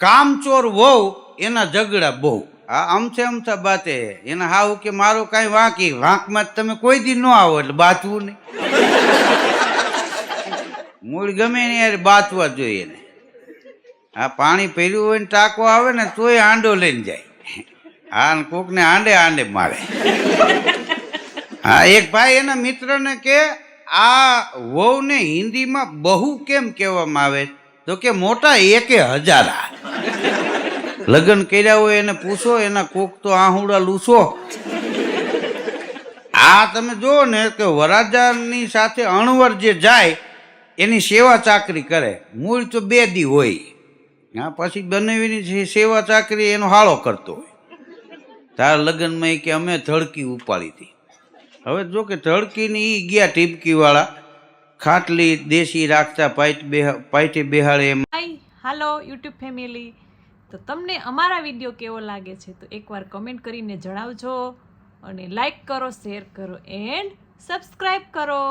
કામચોર વહુ, એના ઝઘડા બહુ. આ અમથે અમથા બાતે એને હાવ કે મારો કાંઈ વાંકી વાંકમાં તમે કોઈ દી ન આવો એટલે બાચવું નહીં. મૂળ ગમે ને યાર બાચવા જોઈએ ને. આ પાણી પહેર્યું હોય ને ટાંકો આવે ને તોય આંડો લઈને જાય. હા ને આંડે આંડે મારે. હા, એક ભાઈ એના મિત્રને કે, આ વહુને હિન્દીમાં બહુ કેમ કહેવામાં આવે? તો કે મોટા એકે હજારા લગ્ન કર્યા હોય એને પૂછો, એના કોક તો આહુડા લૂસો આ તમે જુઓ ને કે વરાજાની સાથે અણવર જે જાય, એની સેવા ચાકરી કરે. મૂળ તો બે દી હોય. હા પછી બનાવીની સેવા ચાકરી એનો હાળો કરતો હોય. તારા લગ્નમાં કે અમે ધડકી ઉપાડી હતી. હવે જો કે ધડકીની એ ગયા ટીપકીવાળા. ખાટલી દેશી રાખતા પાઇટ બેહ પાઇટે બેહાડે એમ. હાય, હાલો યુટ્યુબ ફેમિલી. તો તમને અમારા વીડિયો કેવો લાગે છે તો એકવાર કમેન્ટ કરીને જણાવજો અને લાઈક કરો શેર કરો એન્ડ સબસ્ક્રાઈબ કરો.